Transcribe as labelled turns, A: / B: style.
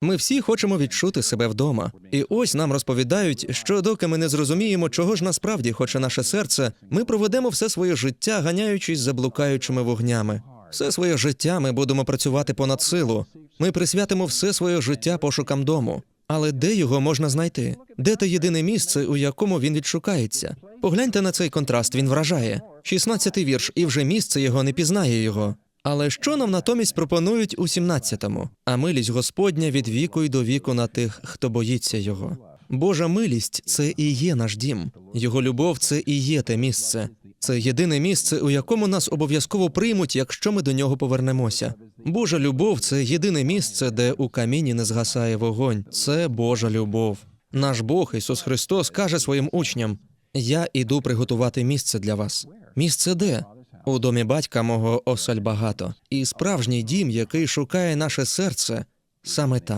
A: Ми всі хочемо відчути себе вдома. І ось нам розповідають, що доки ми не зрозуміємо, чого ж насправді хоче наше серце, ми проведемо все своє життя, ганяючись за блукаючими вогнями. Все своє життя ми будемо працювати понад силу. Ми присвятимо все своє життя пошукам дому. Але де його можна знайти? Де те єдине місце, у якому він відшукається? Погляньте на цей контраст, він вражає. 16-й вірш, і вже місце його не пізнає його. Але що нам натомість пропонують у 17-му? А милість Господня від віку й до віку на тих, хто боїться його. Божа милість це і є наш дім. Його любов це і є те місце. Це єдине місце, у якому нас обов'язково приймуть, якщо ми до нього повернемося. Божа любов це єдине місце, де у каміні не згасає вогонь. Це Божа любов. Наш Бог Ісус Христос каже своїм учням: Я іду приготувати місце для вас. Місце де? У домі батька мого осаль багато, і справжній дім, який шукає наше серце, саме там.